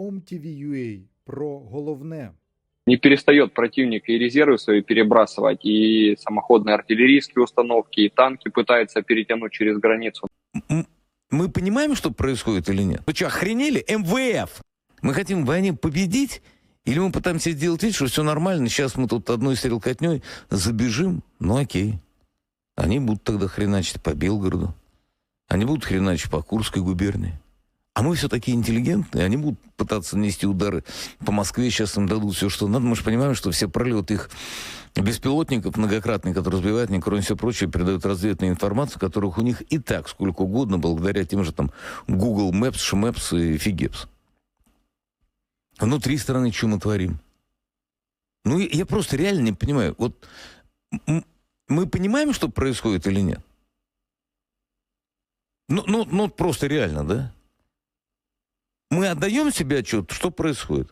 OMTV.ua про головне. не перестает противник и резервы свои перебрасывать, и самоходные артиллерийские установки, и танки пытаются перетянуть через границу. Мы понимаем, что происходит или нет? Вы что, охренели? МВФ! Мы хотим в войне победить? Или мы пытаемся сделать вид, что все нормально, сейчас мы тут одной стрелкотней забежим? Ну окей. Они будут тогда хреначить по Белгороду. Они будут хреначить по Курской губернии. А мы все такие интеллигентные, они будут пытаться нанести удары по Москве, сейчас им дадут все, что надо. Мы же понимаем, что все пролеты их беспилотников многократные, которые сбивают, не кроме всего прочего, передают разведную информацию, которых у них и так сколько угодно, благодаря тем же там Google Maps, Шмэпс и Фигепс. Внутри страны что мы творим? Ну, я просто реально не понимаю. Вот мы понимаем, что происходит или нет? Ну, ну, ну, просто реально, да? Мы отдаем себе отчет, что происходит.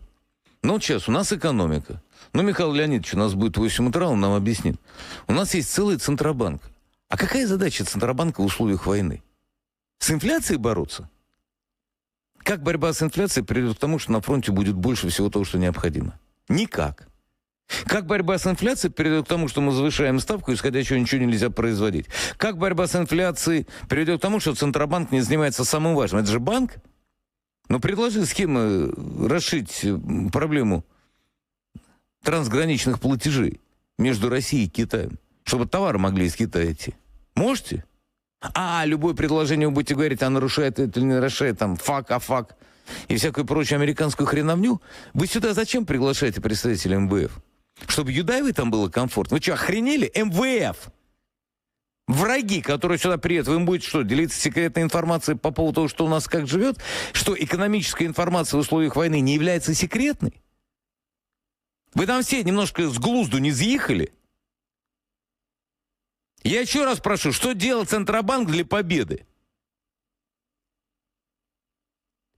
Ну, вот сейчас у нас экономика. Ну, Михаил Леонидович, у нас будет 8 утра, он нам объяснит. У нас есть целый Центробанк. А какая задача Центробанка в условиях войны? С инфляцией бороться? Как борьба с инфляцией приведет к тому, что на фронте будет больше всего того, что необходимо? Никак. Как борьба с инфляцией приведет к тому, что мы завышаем ставку, исходя из чего ничего нельзя производить? Как борьба с инфляцией приведет к тому, что Центробанк не занимается самым важным? Это же банк. Ну, предложи схемы расшить э, проблему трансграничных платежей между Россией и Китаем, чтобы товары могли из Китая идти. Можете? А, любое предложение вы будете говорить, а нарушает это или не нарушает, там, фак, а фак и всякую прочую американскую хреновню. Вы сюда зачем приглашаете представителей МВФ? Чтобы Юдаевой там было комфортно? Вы что, охренели? МВФ! Враги, которые сюда приедут, им будете что, делиться секретной информацией по поводу того, что у нас как живет? Что экономическая информация в условиях войны не является секретной? Вы там все немножко с глузду не съехали? Я еще раз прошу, что делал Центробанк для победы?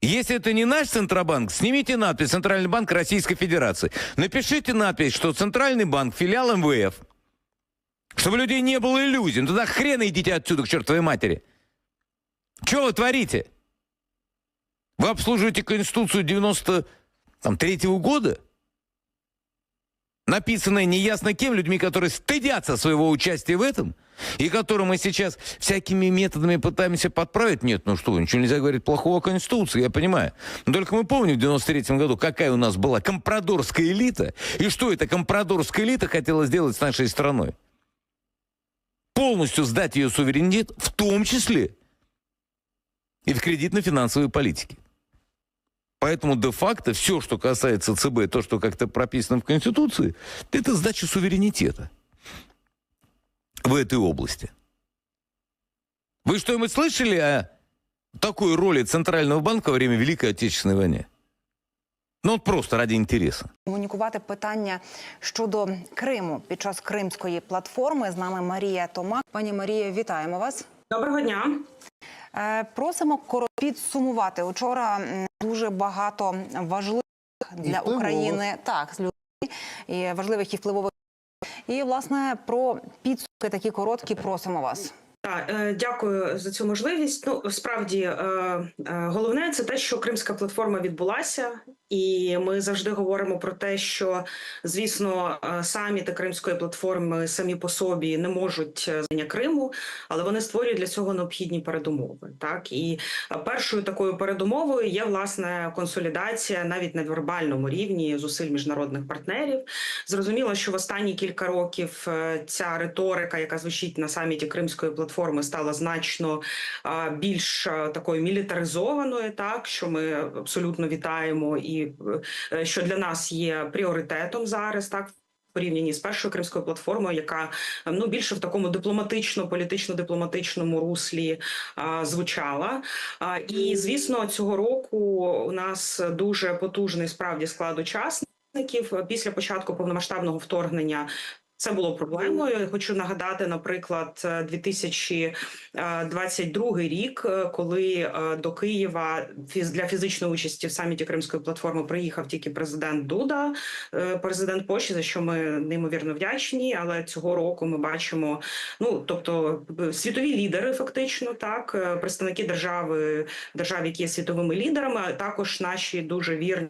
Если это не наш Центробанк, снимите надпись «Центральный банк Российской Федерации». Напишите надпись, что Центральный банк – филиал МВФ. Чтобы у людей не было иллюзий. Ну тогда хрена идите отсюда к чертовой матери. Что вы творите? Вы обслуживаете Конституцию 93-го года? Написанное неясно кем, людьми, которые стыдятся своего участия в этом, и которым мы сейчас всякими методами пытаемся подправить. Нет, ну что, ничего нельзя говорить плохого о Конституции, я понимаю. Но только мы помним в 93-м году, какая у нас была компрадорская элита, и что эта компрадорская элита хотела сделать с нашей страной. Полностью сдать ее суверенитет, в том числе и в кредитно-финансовой политике. Поэтому де-факто все, что касается ЦБ, то, что как-то прописано в Конституции, это сдача суверенитета в этой области. Вы что-нибудь слышали о такой роли Центрального банка во время Великой Отечественной войны? Ну, от просто ради интереса. комунікувати питання щодо Криму під час кримської платформи. З нами Марія Томак. Пані Марія, вітаємо вас. Доброго дня. Е, Просимо підсумувати. Учора дуже багато важливих для впливових. України так з людей і важливих і впливових. І власне про підсумки такі короткі просимо вас. Так, е, дякую за цю можливість. Ну справді е, е, головне це те, що Кримська платформа відбулася, і ми завжди говоримо про те, що звісно саміти Кримської платформи самі по собі не можуть зайняти Криму, але вони створюють для цього необхідні передумови. Так і першою такою передумовою є власне консолідація навіть на вербальному рівні зусиль міжнародних партнерів. Зрозуміло, що в останні кілька років ця риторика, яка звучить на саміті Кримської платформи, стала значно більш такою мілітаризованою, так що ми абсолютно вітаємо, і е, що для нас є пріоритетом зараз, так. Порівнянні з першою кримською платформою, яка ну більше в такому дипломатично, політично-дипломатичному руслі а, звучала. А, і звісно, цього року у нас дуже потужний справді склад учасників після початку повномасштабного вторгнення Це було проблемою. Хочу нагадати, наприклад, е, 2022 рік, е, коли е, до Києва для фізичної участі в саміті Кримської платформи приїхав тільки президент Дуда, е, президент Польщі, за що ми неймовірно вдячні. Але цього року ми бачимо, ну тобто е, світові лідери, фактично, так е, представники держави, держав, які є світовими лідерами, а також наші дуже вірні.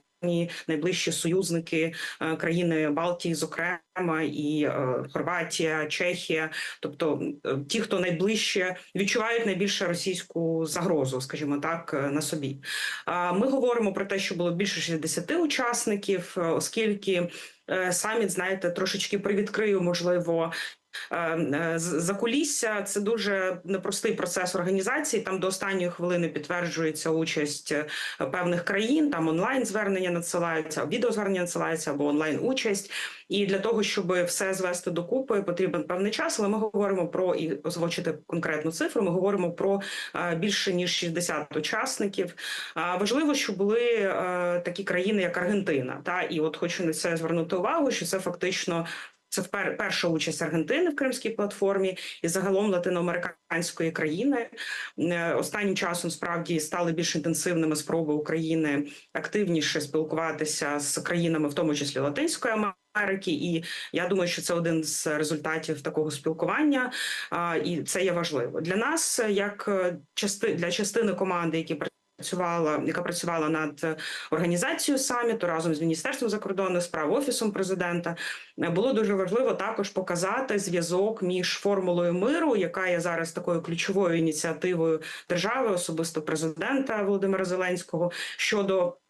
Найближчі союзники е, країни Балтії, зокрема, і е, Хорватія, Чехія, тобто е, ті, хто найближче відчувають найбільше російську загрозу, скажімо так, на собі. Ми говоримо про те, що було більше 60 учасників, оскільки саміт, знаєте, трошечки привідкрию, можливо. Е, е, з- Закулісся це дуже непростий процес організації. Там до останньої хвилини підтверджується участь е, певних країн. Там онлайн звернення надсилаються, відеозвернення надсилаються або онлайн участь. І для того, щоб все звести докупи, потрібен певний час. Але ми говоримо про і озвучити конкретну цифру. Ми говоримо про більше ніж 60 учасників. Важливо, що були такі країни, як Аргентина. Та і от хочу на це звернути увагу, що це фактично. Це впер перша участь Аргентини в Кримській платформі і загалом латиноамериканської країни. Е, Останнім часом справді стали більш інтенсивними спроби України активніше спілкуватися з країнами, в тому числі Латинської Америки. І я думаю, що це один з результатів такого спілкування, і це є важливо для нас, як е, части для частини команди, які працювала, яка працювала над організацією саміту разом з міністерством закордонних справ, офісом президента, було дуже важливо також показати зв'язок між формулою миру, яка є зараз такою ключовою ініціативою держави, особисто президента Володимира Зеленського щодо.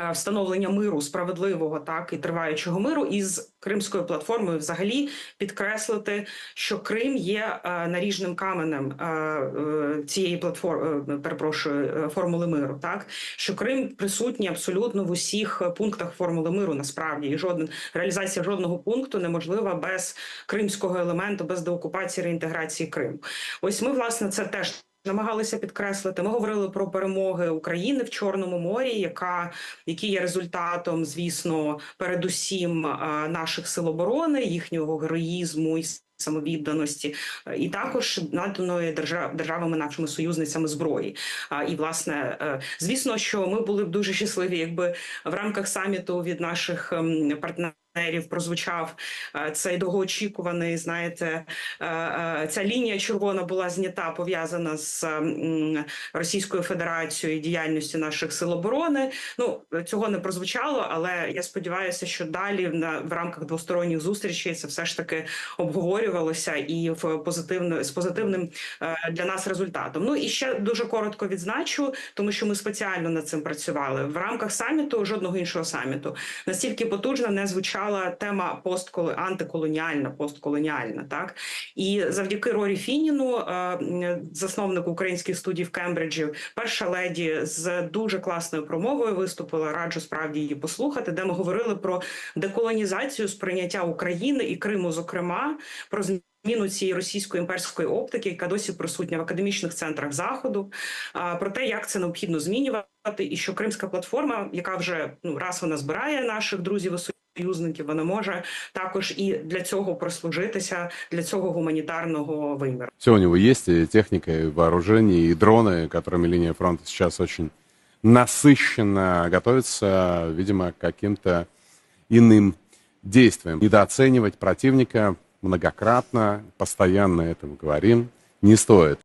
Е, Встановлення миру справедливого, так і триваючого миру із кримською платформою, взагалі підкреслити, що Крим є е, наріжним каменем е, цієї платформи, перепрошую, формули миру. Так що Крим присутній абсолютно в усіх пунктах формули миру. Насправді і жоден реалізація жодного пункту неможлива без кримського елементу, без деокупації реінтеграції Криму. Ось ми власне це теж. Намагалися підкреслити. Ми говорили про перемоги України в Чорному морі, яка які є результатом, звісно, передусім е, наших сил оборони, їхнього героїзму і самовідданості, е, і також наданої держав, державами нашими союзницями зброї. І власне, е, звісно, що ми були б дуже щасливі, якби в рамках саміту від наших ем, партнерів. Прозвучав е, цей довгоочікуваний, знаєте, е, е, ця лінія червона була знята, пов'язана з Російською Федерацією і діяльністю наших сил оборони. Ну цього не прозвучало, але я сподіваюся, що далі на в рамках двосторонніх зустрічей це все ж таки обговорювалося і в позитивно з позитивним для нас результатом. Ну і ще дуже коротко відзначу, тому що ми спеціально над цим працювали в рамках саміту. Жодного іншого саміту настільки потужно не звучала тема постколи антиколоніальна, постколоніальна, так і завдяки Рорі Фініну, е, засновнику українських студій в Кембриджі, перша леді з дуже класною промовою виступила. Раджу справді її послухати, де ми говорили про деколонізацію сприйняття України і Криму, зокрема, про зміну цієї російської імперської оптики, яка досі присутня в академічних центрах заходу, про те, як це необхідно змінювати, і що Кримська платформа, яка вже ну раз вона збирає наших друзів союзників, вона може також і для цього прослужитися для цього гуманітарного виміру. Все у него есть, и техника, и вооружение, и дроны, которыми линия фронта сейчас очень насыщенно готовится, видимо, к каким-то иным действиям. Недооценивать противника многократно, постоянно этому говорим, не стоит.